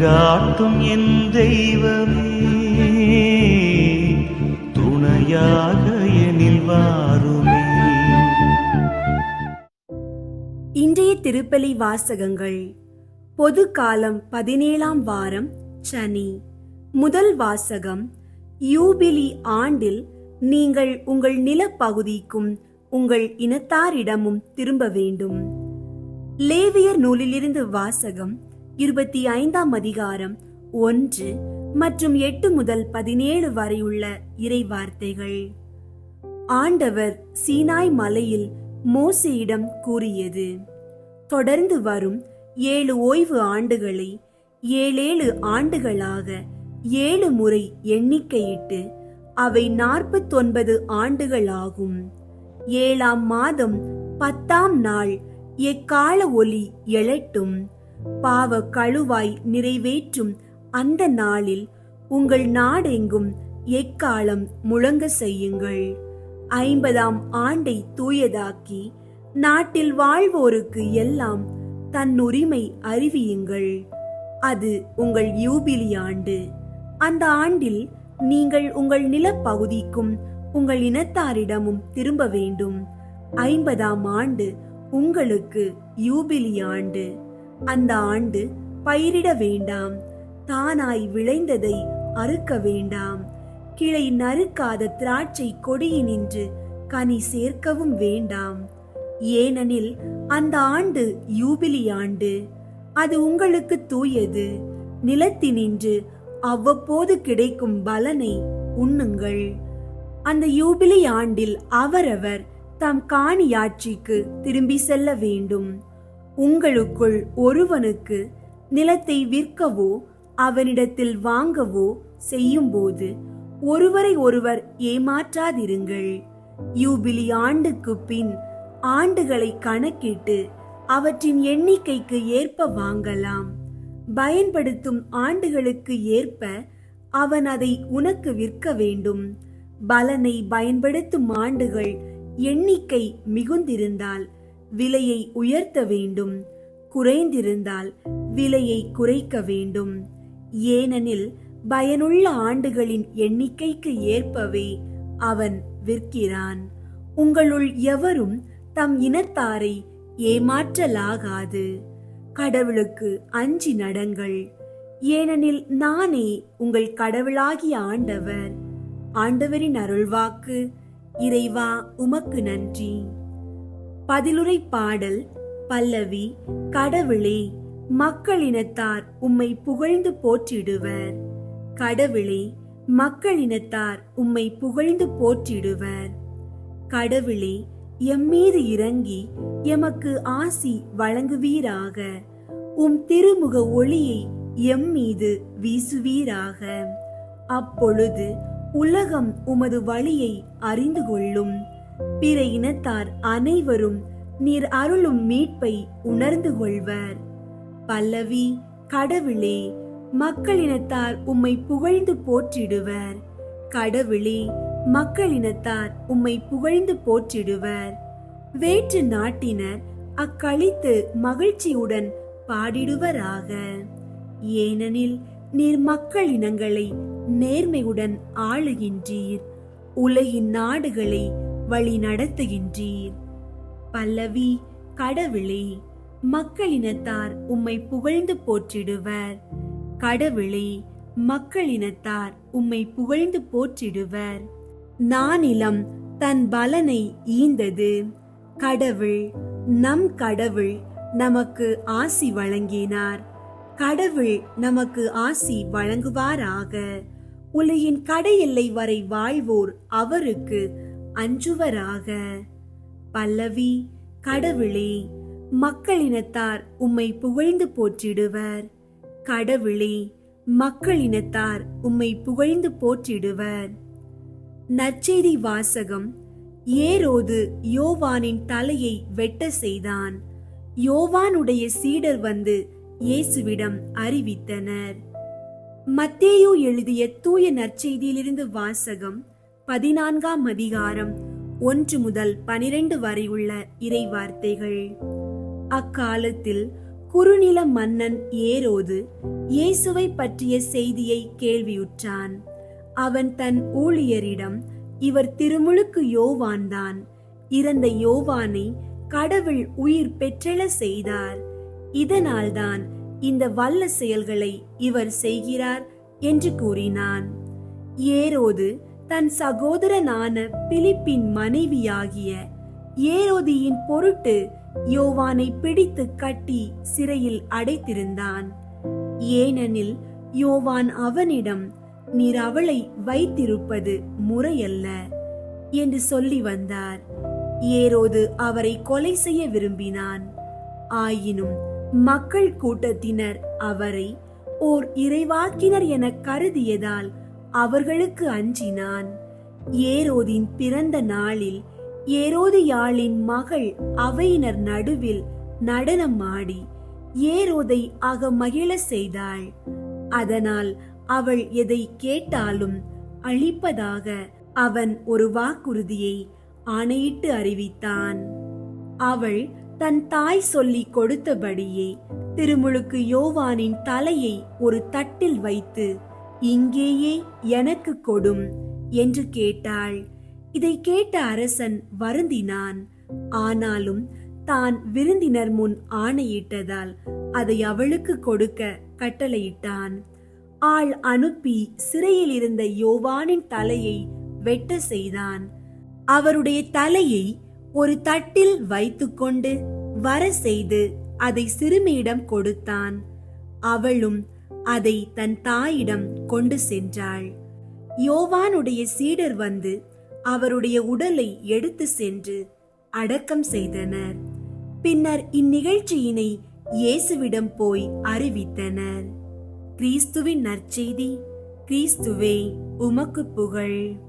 வழிகாட்டும் என் தெய்வமே. துணையாக எனில் வாருமே. இன்றைய திருப்பலி வாசகங்கள். பொது காலம் பதினேழாம் வாரம் சனி. முதல் வாசகம் யூபிலி ஆண்டில் நீங்கள் உங்கள் நிலப்பகுதிக்கும் உங்கள் இனத்தாரிடமும் திரும்ப வேண்டும். லேவியர் நூலிலிருந்து வாசகம் இருபத்தி ஐந்தாம் அதிகாரம் ஒன்று மற்றும் எட்டு முதல் பதினேழு வரையுள்ள இறை வார்த்தைகள் ஆண்டவர் சீனாய் மலையில் மோசியிடம் கூறியது தொடர்ந்து வரும் ஏழு ஓய்வு ஆண்டுகளை ஏழேழு ஆண்டுகளாக ஏழு முறை எண்ணிக்கையிட்டு அவை நாற்பத்தொன்பது ஆண்டுகளாகும். ஏழாம் மாதம் பத்தாம் நாள் எக்கால ஒலி எழட்டும். பாவ கழுவாய் நிறைவேற்றும் அந்த நாளில் உங்கள் நாடெங்கும் எக்காலம் முழங்க செய்யுங்கள். ஐம்பதாம் ஆண்டை தூயதாக்கி நாட்டில் வாழ்வோருக்கு எல்லாம் தன்னுரிமை அறிவியுங்கள். அது உங்கள் யூபிலி ஆண்டு. அந்த ஆண்டில் நீங்கள் உங்கள் நிலப்பகுதிக்கும் உங்கள் இனத்தாரிடமும் திரும்ப வேண்டும். ஐம்பதாம் ஆண்டு உங்களுக்கு யூபிலி ஆண்டு. அந்த ஆண்டு பயிரிட வேண்டாம். தானாய் விளைந்ததை அறுக்க வேண்டாம். கிளை நறுக்காத திராட்சை கொடியினின்று கனி சேர்க்கவும் வேண்டாம். ஏனெனில் அந்த ஆண்டு யூபிலி ஆண்டு. அது உங்களுக்கு தூயது. நிலத்தினின்று அவ்வப்போது கிடைக்கும் பலனை உண்ணுங்கள். அந்த யூபிலி ஆண்டில் அவரவர் தம் காணியாட்சிக்கு திரும்பி செல்ல வேண்டும். உங்களுக்குள் ஒருவனுக்கு நிலத்தை விற்கவோ அவனிடத்தில் வாங்கவோ செய்யும்போது ஒருவரை ஒருவர் ஏமாற்றாதிருங்கள். யூபிலி ஆண்டுக்கு பின் ஆண்டுகளை கணக்கிட்டு அவற்றின் எண்ணிக்கைக்கு ஏற்ப வாங்கலாம். பயன்படுத்தும் ஆண்டுகளுக்கு ஏற்ப அவன் அதை உனக்கு விற்க வேண்டும். பலனை பயன்படுத்தும் ஆண்டுகள் எண்ணிக்கை மிகுந்திருந்தால் விலையை உயர்த்த வேண்டும். குறைந்திருந்தால் விலையை குறைக்க வேண்டும். ஏனெனில் பயனுள்ள ஆண்டுகளின் எண்ணிக்கைக்கு ஏற்பவே அவன் விற்கிறான். உங்களுள் எவரும் தம் இனத்தாரை ஏமாற்றலாகாது. கடவுளுக்கு அஞ்சி நடங்கள். ஏனெனில் நானே உங்கள் கடவுளாகிய ஆண்டவர். ஆண்டவரின் அருள்வாக்கு இறைவா உமக்கு நன்றி. பதிலுரை பாடல் பல்லவி கடவுளே மக்களினத்தார் உம்மை புகழ்ந்து போற்றிடுவர். கடவுளே மக்களினத்தார் உம்மை புகழ்ந்து போற்றிடுவர். கடவுளே எம்மீது இறங்கி எமக்கு ஆசி வழங்குவீராக. உம் திருமுக ஒளியை எம்மீது வீசுவீராக. அப்பொழுது உலகம் உமது வழியை அறிந்து கொள்ளும். பிற இனத்தார் அனைவரும் நீர் அருளும் மீட்பை உணர்ந்து கொள்வர். பல்லவி கடவுளே மக்களினத்தார் உம்மை புகழ்ந்து போற்றிடுவர். கடவுளே மக்களினத்தார் உம்மை புகழ்ந்து போற்றிடுவர். வேற்று நாட்டினர் அக்களித்து மகிழ்ச்சியுடன் பாடிடுவராக. ஏனெனில் நீர் மக்கள் இனங்களை நேர்மையுடன் ஆளுகின்றீர். உலகின் நாடுகளை வழி நடத்துகின்றீர். பல்லவி கடவுளே மக்களினத்தார் உம்மை புகழ்ந்து போற்றிடுவர். கடவுளே மக்களினத்தார் உம்மை புகழ்ந்து போற்றிடுவர். நானிலம் தன் பலனை ஈந்தது. கடவுள் நம் கடவுள் நமக்கு ஆசி வழங்கினார். கடவுள் நமக்கு ஆசி வழங்குவாராக. உலகின் கடையெல்லை வரை வாழ்வோர் அவருக்கு அஞ்சுவராக. பல்லவி கடவுளே மக்களினத்தார் உம்மை புகழ்ந்து போற்றிடுவர். கடவுளே மக்களினத்தார் உம்மை புகழ்ந்து போற்றிடுவர். நற்செய்தி வாசகம். ஏரோது யோவானின் தலையை வெட்ட செய்தான். யோவானுடைய சீடர் வந்து இயேசுவிடம் அறிவித்தனர். மத்தேயு எழுதிய தூய நற்செய்தியிலிருந்து வாசகம். பதினான்காம் அதிகாரம் ஒன்று முதல் பனிரெண்டு வரை உள்ள இறை வார்த்தைகள் அக்காலத்தில் குறுநில மன்னன் ஏரோது இயேசுவை பற்றிய செய்தியை கேள்வியுற்றான். அவன் தன் ஊழியரிடம் இவர் திருமுழுக்கு யோவான்தான் இறந்த யோவானை கடவுள் உயிர் பெற்றெழ செய்தார். இதனால்தான் இந்த வல்ல செயல்களை இவர் செய்கிறார் என்று கூறினான். ஏரோது தன் சகோதரனான பிலிப்பின் மனைவியாகிய ஏரோதியின் பொருட்டு யோவானை பிடித்து கட்டி சிறையில் அடைத்திருந்தான். ஏனெனில் யோவான் அவனிடம் நீர் அவளை வைத்திருப்பது முறையல்ல என்று சொல்லி வந்தார். ஏரோது அவரை கொலை செய்ய விரும்பினான். ஆயினும் மக்கள் கூட்டத்தினர் அவரை ஓர் இறைவாக்கினர் என கருதியதால் அவர்களுக்கு அஞ்சினான். ஏரோதின் பிறந்த நாளில் ஏரோதியாளின் மகள் அவையினர் நடுவில் நடனமாடி ஏரோதை அக மகிழ செய்தாள். அதனால் அவள் எதை கேட்டாலும் அழிப்பதாக அவன் ஒரு வாக்குறுதியை ஆணையிட்டு அறிவித்தான். அவள் தன் தாய் சொல்லி கொடுத்தபடியே திருமுழுக்கு யோவானின் தலையை ஒரு தட்டில் வைத்து இங்கேயே எனக்கு கொடும் என்று கேட்டாள். இதை கேட்ட அரசன் வருந்தினான். ஆனாலும் தான் விருந்தினர் முன் ஆணையிட்டதால் அதை அவளுக்கு கொடுக்க கட்டளையிட்டான். ஆள் அனுப்பி சிறையில் இருந்த யோவானின் தலையை வெட்ட செய்தான். அவருடைய தலையை ஒரு தட்டில் வைத்துக்கொண்டு வர செய்து அதை சிறுமியிடம் கொடுத்தான். அவளும் அதை தன் தாயிடம் கொண்டு சென்றாள். யோவானுடைய சீடர் வந்து அவருடைய உடலை எடுத்து சென்று அடக்கம் செய்தனர். பின்னர் இந்நிகழ்ச்சியினை இயேசுவிடம் போய் அறிவித்தனர். கிறிஸ்துவின் நற்செய்தி கிறிஸ்துவே உமக்கு புகழ்.